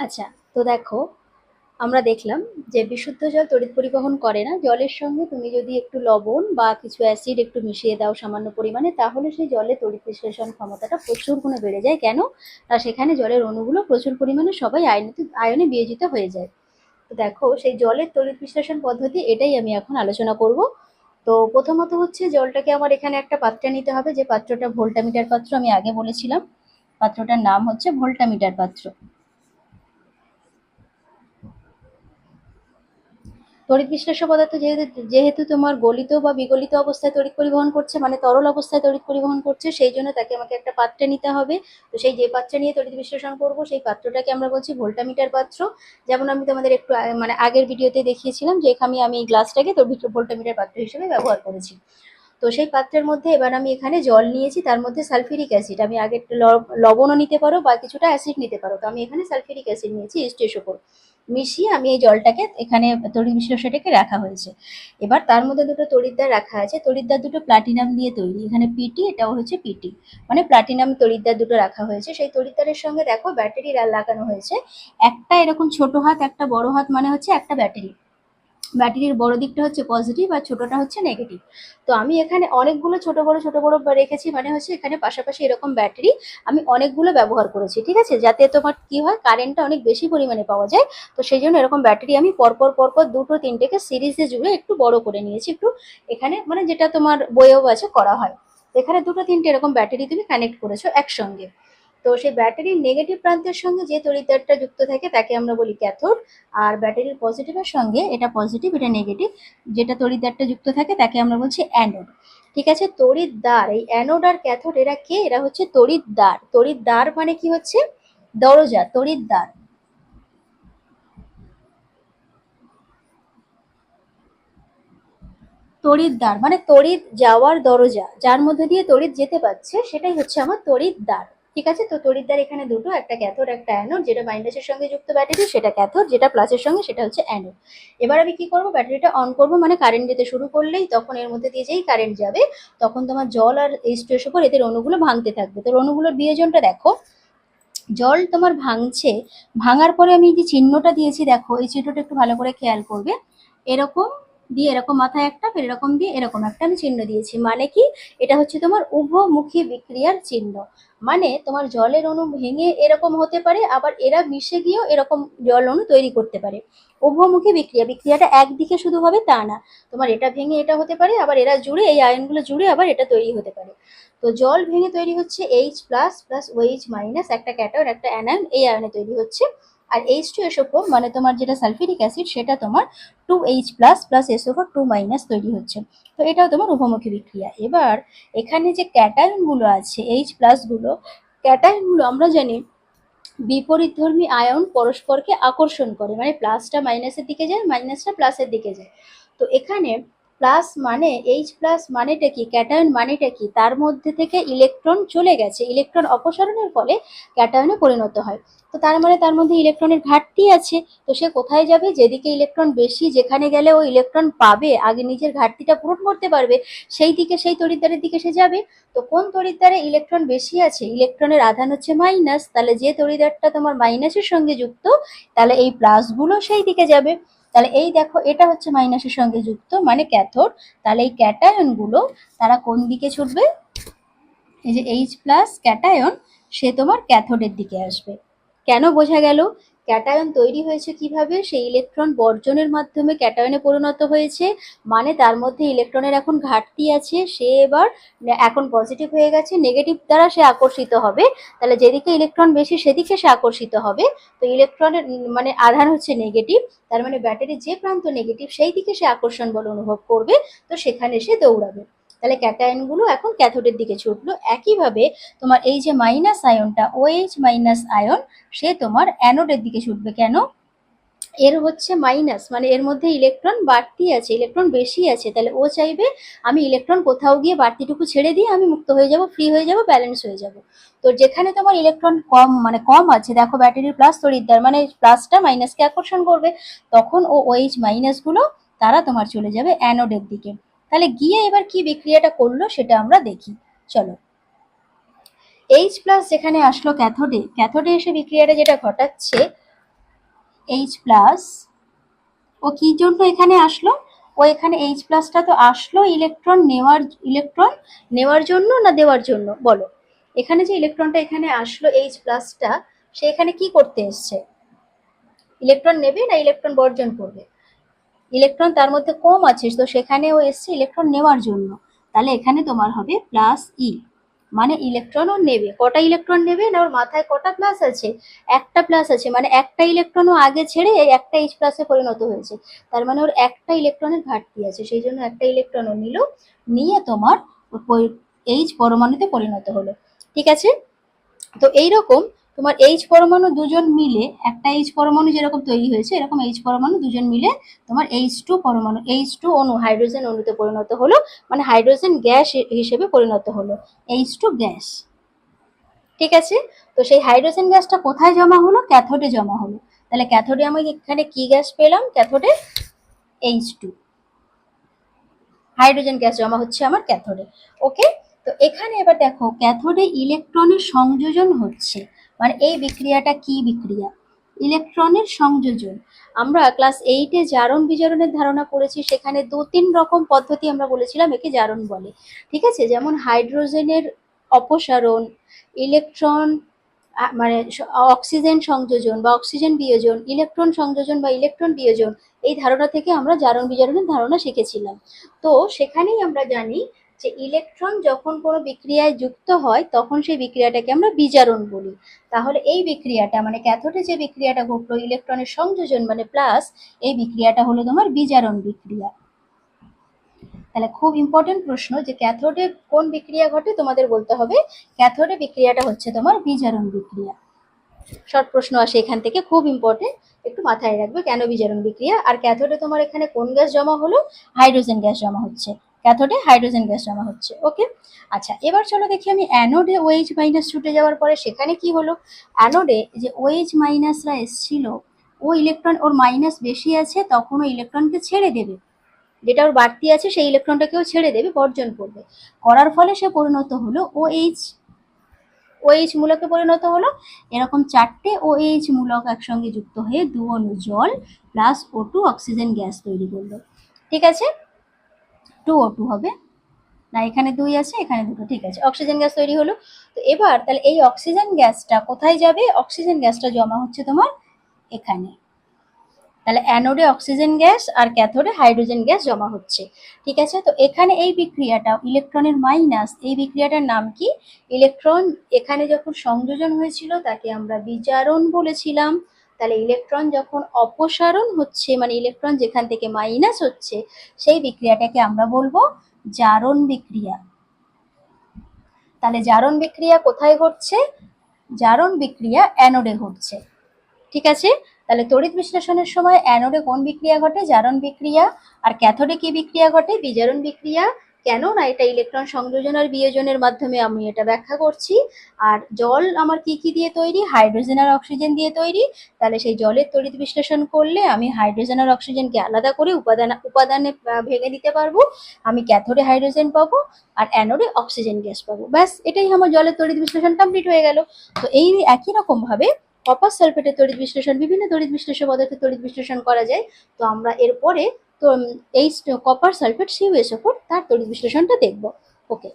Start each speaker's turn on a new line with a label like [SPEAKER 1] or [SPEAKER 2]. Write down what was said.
[SPEAKER 1] আচ্ছা তো দেখো, আমরা দেখলাম যে বিশুদ্ধ জল তড়িৎ পরিবহন করে না। জলের সঙ্গে তুমি যদি একটু লবণ বা কিছু অ্যাসিড একটু মিশিয়ে দাও সামান্য পরিমাণে, তাহলে সেই জলে তড়িৎ বিশ্লেষণ ক্ষমতাটা প্রচুর গুণে বেড়ে যায়। কেন? না সেখানে জলের অণুগুলো প্রচুর পরিমাণে সবাই আয়নিত, আয়নে বিয়োজিত হয়ে যায়। তো দেখো, সেই জলের তড়িৎ বিশ্লেষণ পদ্ধতি, এটাই আমি এখন আলোচনা করব। তো প্রথমত হচ্ছে জলটাকে আমার এখানে একটা পাত্রে নিতে হবে। যে পাত্রটা ভোল্টামিটার পাত্র আমি আগে বলেছিলাম, পাত্রটার নাম হচ্ছে ভোল্টামিটার পাত্র। তড়িৎ বিশ্লেষ্য পদার্থ যেহেতু যেহেতু তোমার গলিত বা বিগলিত অবস্থায় তড়িৎ পরিবহন করছে মানে তরল অবস্থায় তড়িৎ পরিবহন করছে, সেই জন্য তাকে আমাকে একটা পাত্রে নিতে হবে। তো সেই যে পাত্রে নিয়ে তড়িৎ বিশ্লেষণ করব, সেই পাত্রটাকে আমরা বলছি ভোল্টামিটার পাত্র। যেমন আমি তোমাদের একটু মানে আগের ভিডিওতে দেখিয়েছিলাম যে এখানে আমি এই গ্লাসটাকে তোর ভিতরে ভোল্টামিটার পাত্র হিসেবে ব্যবহার করেছি। তো সেই পাত্রের মধ্যে এবার আমি এখানে জল নিয়েছি, তার মধ্যে সালফিউরিক অ্যাসিড। আমি আগে লবণও নিতে পারো বা কিছুটা অ্যাসিড নিতে পারো। তো আমি এখানে সালফিউরিক অ্যাসিড নিয়েছি স্টেস উপর মিশিয়ে আমি এই জলটাকে এখানে তড়িৎ বিশ্লেষণটাকে রাখা হয়েছে। এবার তার মধ্যে দুটো তরিদ্দার রাখা আছে। তরিদ্দার দুটো প্লাটিনাম দিয়ে তৈরি। এখানে পিটি এটাও হচ্ছে পিটি মানে প্লাটিনাম তড়িৎদ্বার দুটো রাখা হয়েছে। সেই তড়িৎদ্বারের সঙ্গে দেখো ব্যাটারি লাগানো হয়েছে। একটা এরকম ছোট হাত, একটা বড় হাত মানে হচ্ছে একটা ব্যাটারি ব্যাটারির বড় দিকটা হচ্ছে পজিটিভ আর ছোটটা হচ্ছে নেগেটিভ তো আমি এখানে অনেকগুলো ছোট, বড় ছোট, বড় রেখেছি মানে হচ্ছে এখানে পাশাপাশি এরকম ব্যাটারি আমি অনেকগুলো ব্যবহার করেছি, ঠিক আছে? যাতে তোমার কি হয় কারেন্টটা অনেক বেশি পরিমাণে পাওয়া যায়। তো সেই জন্য এরকম ব্যাটারি আমি পরপর পরপর দুটো, তিনটেকে সিরিজে জুড়ে একটু বড় করে নিয়েছি। একটু এখানে মানে যেটা তোমার বইয়েও আছে করা হয়। এখানে দুটো, তিনটে এরকম ব্যাটারি তুমি কানেক্ট করেছ একসঙ্গে। তো সেই ব্যাটারির নেগেটিভ প্রান্তের সঙ্গে যে তড়িৎদ্বারটা যুক্ত থাকে তাকে আমরা বলি ক্যাথোড। আর ব্যাটারির পজিটিভের সঙ্গে এটা পজিটিভ এটা নেগেটিভ যেটা তড়িৎদ্বারটা যুক্ত থাকে তাকে আমরা বলছি অ্যানোড ঠিক আছে? তড়িৎদ্বার, এই অ্যানোড আর ক্যাথোড এরা কে? এরা হচ্ছে তড়িৎদ্বার। তড়িৎদ্বার মানে কি হচ্ছে? দরজা, তড়িৎদ্বার। তড়িৎদ্বার মানে তড়িৎ যাওয়ার দরজা, যার মধ্যে দিয়ে তড়িৎ যেতে পারছে, সেটাই হচ্ছে আমার তড়িৎদ্বার। ঠিক আছে? তো তড়িৎদ্বার এখানে দুটো, একটা ক্যাথোড, একটা অ্যানোড, যেটা মাইনাসের সঙ্গে যুক্ত ব্যাটারি সেটা ক্যাথোড, যেটা প্লাসের সঙ্গে সেটা হচ্ছে অ্যানোড। এবার আমি কি করব? ব্যাটারিটা অন করব মানে কারেন্ট যেতে শুরু করলেই তখন এর মধ্যে দিয়ে যেই কারেন্ট যাবে, তখন তোমার জল আর এইচ টু উপর এদের অণুগুলো ভাঙতে থাকবে। তো অণুগুলোর বিয়োজনটা দেখো। জল তোমার ভাঙছে, ভাঙার পরে আমি যে চিহ্নটা দিয়েছি, দেখো, এই চিহ্নটা একটু ভালো করে খেয়াল করবে। এরকম দিয়ে এরকম মাথায় একটা, ফের এরকম দিয়ে এরকম একটা আমি চিহ্ন দিয়েছি। মানে কি? এটা হচ্ছে তোমার উভমুখী বিক্রিয়ার চিহ্ন। মানে তোমার জলের অণু ভেঙে এরকম হতে পারে, আবার এরা মিশে গিয়েও এরকম জল অণু তৈরি করতে পারে। উভমুখী বিক্রিয়া, বিক্রিয়াটা একদিকে শুধু হবে তা না। তোমার এটা ভেঙে এটা হতে পারে, আবার এরা জুড়ে, এই আয়নগুলো জুড়ে আবার এটা তৈরি হতে পারে। তো জল ভেঙে তৈরি হচ্ছে H plus plus OH minus একটা ক্যাটায়ন একটা অ্যানায়ন, এই আয়নে তৈরি হচ্ছে। আর এইচ টু ফোর মানে তোমার যেটা সালফিউরিক অ্যাসিড, সেটা তোমার two H plus plus S over two minus তৈরি হচ্ছে। তো এটাও তোমার উভমুখী বিক্রিয়া। এবার এখানে যে ক্যাটায়নগুলো আছে এইচ প্লাসগুলো ক্যাটায়নগুলো আমরা জানি বিপরীতধর্মী আয়ন পরস্পরকে আকর্ষণ করে মানে প্লাসটা মাইনাসের দিকে যায় মাইনাসটা প্লাসের দিকে যায়। তো এখানে প্লাস মানে এইচ প্লাস মানেটা কি? ক্যাটায়ন মানেটা কি? তার মধ্যে থেকে ইলেকট্রন চলে গেছে। ইলেকট্রন অপসারণের ফলে ক্যাটায়নে পরিণত হয়। তো তার মানে তার মধ্যে ইলেকট্রনের ঘাটতি আছে। তো সে কোথায় যাবে? যেদিকে ইলেকট্রন বেশি, যেখানে গেলে ও ইলেকট্রন পাবে, আগে নিজের ঘাটতিটা পূরণ করতে পারবে, সেই দিকে, সেই তড়িৎদ্বারের দিকে সে যাবে। তো কোন তড়িৎদ্বারে ইলেকট্রন বেশি আছে? ইলেকট্রনের আধান হচ্ছে মাইনাস। তাহলে যে তড়িৎদ্বারটা তোমার মাইনাসের সঙ্গে যুক্ত, তাহলে এই প্লাসগুলো সেই দিকে যাবে। তাহলে এই দেখো, এটা হচ্ছে মাইনাসের সঙ্গে যুক্ত মানে ক্যাথোড। তাহলে এই ক্যাটায়নগুলো তারা কোন দিকে ছুটবে? এই যে এইচ প্লাস ক্যাটায়ন, সে তোমার ক্যাথোডের দিকে আসবে। কেন বোঝা গেল? ক্যাটায়ন তৈরি হয়েছে কীভাবে? সেই ইলেকট্রন বর্জনের মাধ্যমে ক্যাটায়নে পরিণত হয়েছে। মানে তার মধ্যে ইলেকট্রনের এখন ঘাটতি আছে। সে এবার এখন পজিটিভ হয়ে গেছে। নেগেটিভ দ্বারা সে আকর্ষিত হবে। তাহলে যেদিকে ইলেকট্রন বেশি, সেদিকে সে আকর্ষিত হবে। তো ইলেকট্রনের মানে আধান হচ্ছে নেগেটিভ তার মানে ব্যাটারির যে প্রান্ত নেগেটিভ সেই দিকে সে আকর্ষণ বল অনুভব করবে। তো সেখানে সে দৌড়াবে। তাহলে ক্যাটায়নগুলো এখন ক্যাথোডের দিকে ছুটলো। একইভাবে তোমার এই যে মাইনাস আয়নটা ওএইচ মাইনাস আয়ন সে তোমার অ্যানোডের দিকে ছুটবে। কেন? এর হচ্ছে মাইনাস মানে এর মধ্যে ইলেকট্রন বাড়তি আছে ইলেকট্রন বেশি আছে। তাহলে ও চাইবে আমি ইলেকট্রন কোথাও গিয়ে বাড়তিটুকু ছেড়ে দিয়ে আমি মুক্ত হয়ে যাব ফ্রি হয়ে যাব ব্যালেন্স হয়ে যাব। তো যেখানে তোমার ইলেকট্রন কম মানে কম আছে, দেখো ব্যাটারির প্লাস তড়িৎদ্বার মানে প্লাসটা মাইনাসকে আকর্ষণ করবে, তখন ও ওএইচ মাইনাসগুলো তারা তোমার চলে যাবে অ্যানোডের দিকে। তাহলে গিয়ে এবার কি বিক্রিয়াটা করল সেটা আমরা দেখি। চলো। এইচ প্লাস যেখানে আসলো ক্যাথোডে ক্যাথোডে এসে বিক্রিয়াটা যেটা ঘটাচ্ছে এইচ প্লাস ও কি জন্য এখানে আসলো? ও এখানে এইচ প্লাসটা তো আসলো ইলেকট্রন নেওয়ার ইলেকট্রন নেওয়ার জন্য না দেওয়ার জন্য? বলো। এখানে যে ইলেকট্রনটা এখানে আসলো এইচ প্লাসটা সে এখানে কি করতে এসছে? ইলেকট্রন নেবে না ইলেকট্রন বর্জন করবে? ইলেকট্রন তার মধ্যে কম আছে, তো সেখানে ও এসছে ইলেকট্রন নেওয়ার জন্য। তাহলে এখানে তোমার হবে প্লাস ই মানে ইলেকট্রনও নেবে। কটা ইলেকট্রন নেবে না ওর মাথায় কটা প্লাস আছে? একটা প্লাস আছে মানে একটা ইলেকট্রনও আগে ছেড়ে একটা এইচ প্লাসে পরিণত হয়েছে। তার মানে ওর একটা ইলেকট্রনের ঘাটতি আছে, সেই জন্য একটা ইলেকট্রনও নিল, নিয়ে তোমার এইচ পরমাণুতে পরিণত হলো। ঠিক আছে? তো এইরকম তোমার এইচ পরমাণু দুজন মিলে, একটা এইচ পরমাণু যেরকম তৈরি হয়েছে, এরকম এইচ পরমাণু দুজন মিলে তোমার এইচ টু পরমাণু এইচ টু অণু হাইড্রোজেন অণুতে পরিণত হলো মানে হাইড্রোজেন গ্যাস হিসেবে পরিণত হলো। এইচ টু গ্যাস ঠিক আছে? তো সেই হাইড্রোজেন গ্যাসটা কোথায় জমা হলো? ক্যাথোডে জমা হলো। তাহলে ক্যাথোডে আমি এখানে কি গ্যাস পেলাম? ক্যাথোডে এইচ টু হাইড্রোজেন গ্যাস জমা হচ্ছে আমার ক্যাথোডে ওকে তো এখানে এবার দেখো ক্যাথোডে ইলেকট্রনের সংযোজন হচ্ছে। মানে এই বিক্রিয়াটা কি বিক্রিয়া? ইলেকট্রনের সংযোজন। আমরা ক্লাস এইটে জারণ বিজারণের ধারণা করেছি, সেখানে দু তিন রকম পদ্ধতি আমরা বলেছিলাম, একে জারণ বলে। ঠিক আছে? যেমন হাইড্রোজেনের অপসারণ, ইলেকট্রন মানে অক্সিজেন সংযোজন বা অক্সিজেন বিয়োজন, ইলেকট্রন সংযোজন বা ইলেকট্রন বিয়োজন, এই ধারণা থেকে আমরা জারণ বিজারণের ধারণা শিখেছিলাম। তো সেখানেই আমরা জানি যে ইলেকট্রন যখন কোনো বিক্রিয়ায় যুক্ত হয়, তখন সেই বিক্রিয়াটাকে আমরা বিজারণ বলি। তাহলে এই বিক্রিয়াটা মানে ক্যাথোডে যে বিক্রিয়াটা ঘটলো ইলেকট্রনের সংযোজন মানে প্লাস এই বিক্রিয়াটা হলো তোমার বিজারণ বিক্রিয়া। তাহলে খুব ইম্পর্টেন্ট প্রশ্ন যে ক্যাথোডে কোন বিক্রিয়া ঘটে, তোমাদের বলতে হবে ক্যাথোডে বিক্রিয়াটা হচ্ছে তোমার বিজারণ বিক্রিয়া। শর্ট প্রশ্ন আসে এখান থেকে, খুব ইম্পর্টেন্ট একটু মাথায় রাখবে কেন বিজারণ বিক্রিয়া? আর ক্যাথোডে তোমার এখানে কোন গ্যাস জমা হলো? হাইড্রোজেন গ্যাস জমা হচ্ছে। ক্যাথোডে হাইড্রোজেন গ্যাস জমা হচ্ছে ওকে আচ্ছা এবার চলো দেখি আমি অ্যানোডে ওএইচ মাইনাস ছুটে যাওয়ার পরে সেখানে কি হলো? অ্যানোডে যে ওএইচ মাইনাসরা এসছিল, ও ইলেকট্রন ওর মাইনাস বেশি আছে, তখন ও ইলেকট্রনকে ছেড়ে দেবে। যেটা ওর বাড়তি আছে, সেই ইলেকট্রনটাকেও ছেড়ে দেবে, বর্জন করবে। করার ফলে সে পরিণত হলো ও এইচ ও এইচ মূলকে পরিণত হলো, এরকম চারটে ও এইচ মূলক একসঙ্গে যুক্ত হয়ে দু অণু জল plus O two oxygen gas তৈরি করল। ঠিক আছে? টু ও টু হবে। না, এখানে দুই আছে, এখানে দুটো, ঠিক আছে। অক্সিজেন গ্যাস তৈরি হলো। তো এবার তাহলে এই অক্সিজেন গ্যাসটা কোথায় যাবে? অক্সিজেন গ্যাসটা জমা হচ্ছে তোমার এখানে। তাহলে অ্যানোডে অক্সিজেন গ্যাস আর ক্যাথোডে হাইড্রোজেন গ্যাস জমা হচ্ছে। ঠিক আছে? তো এখানে এই বিক্রিয়াটা, ইলেকট্রনের মাইনাস, এই বিক্রিয়াটার নাম কি? ইলেকট্রন এখানে যখন সংযোজন হয়েছিল, তাকে আমরা বিচারণ বলেছিলাম। তাহলে ইলেকট্রন যখন অপসারণ হচ্ছে মানে ইলেকট্রন যেখান থেকে মাইনাস হচ্ছে, সেই বিক্রিয়াটাকে আমরা বলব জারণ বিক্রিয়া। তাহলে জারণ বিক্রিয়া কোথায় ঘটছে? জারণ বিক্রিয়া অ্যানোডে ঘটছে। ঠিক আছে? তাহলে তড়িৎ বিশ্লেষণের সময় অ্যানোডে কোন বিক্রিয়া ঘটে? জারণ বিক্রিয়া। আর ক্যাথোডে কি বিক্রিয়া ঘটে? বিজারণ বিক্রিয়া। কেন না এটা ইলেকট্রন সংযোজন আর বিয়োজনের মাধ্যমে আমি এটা ব্যাখ্যা করছি। আর জল আমার কি কি দিয়ে তৈরি? হাইড্রোজেন আর অক্সিজেন দিয়ে তৈরি। তাহলে সেই জলের তড়িৎ বিশ্লেষণ করলে আমি হাইড্রোজেন আর অক্সিজেনকে আলাদা করে উপাদান, উপাদানে ভেঙে দিতে পারব। আমি ক্যাথোডে হাইড্রোজেন পাবো আর অ্যানোডে অক্সিজেন গ্যাস পাবো। ব্যাস, এটাই আমার জলের তড়িৎ বিশ্লেষণ কমপ্লিট হয়ে গেল। তো এই একই রকম ভাবে কপার সালফেটের তড়িৎ বিশ্লেষণ, বিভিন্ন তড়িৎ বিশ্লেষণ পদার্থের তড়িৎ বিশ্লেষণ করা যায়। তো আমরা এরপরে তো এই কপার সালফেট সিউএসও ফোর তার তড়িৎ বিশ্লেষণটা দেখব। ওকে